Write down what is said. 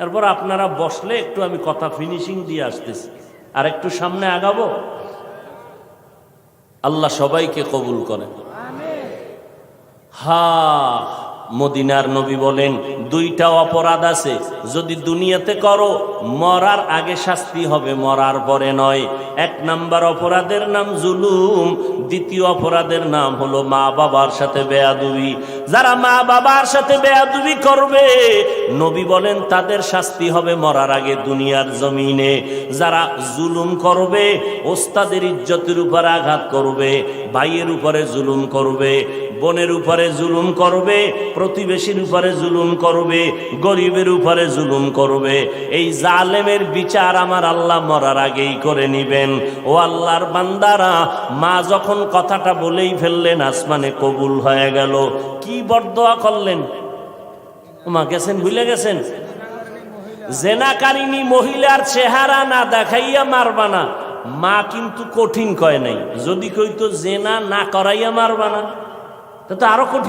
এরপর আপনারা বসলে একটু আমি কথা ফিনিশিং দিয়ে আসতেছি। আর একটু সামনে আগাবো? আল্লাহ সবাইকে কবুল করেন। হা, মদিনার নবী বলেন, দুইটা অপরাধ আছে। যদি দুনিয়াতে করো, মরার আগে শাস্তি হবে, মরার পরে নয়। এক নাম্বার অপরাধের নাম জুলুম, দ্বিতীয় অপরাধের নাম হলো মা বাবার সাথে বেয়াদুবি। যারা মা বাবার সাথে বেয়াদুবি করবে, নবী বলেন, তাদের শাস্তি হবে মরার আগে দুনিয়ার জমিনে। যারা জুলুম করবে, ওস্তাদের ইজ্জতের উপর আঘাত করবে, ভাইয়ের উপরে জুলুম করবে, বোনের উপরে জুলুম করবে, প্রতিবেশীর উপরে জুলুম করবে, গরিবের উপরে জুলুম করবে। এই জালেমের বিচার আমার আল্লাহ মরার আগেই করে নিবেন। ও আল্লাহর বান্দারা, মা যখন কথাটা বলেই ফেললেন, আসমানে কবুল হয়ে গেল। কি বরদোয়া করলেন। মা গেছেন, ভুলে গেছেন? জেনাকারিনী মহিলার চেহারা না দেখাইয়া মারবা না। মা কিন্তু কঠিন কয় নাই। যদি কইতো জেনা না করাইয়া মারবা না, তা তো আরও কঠিন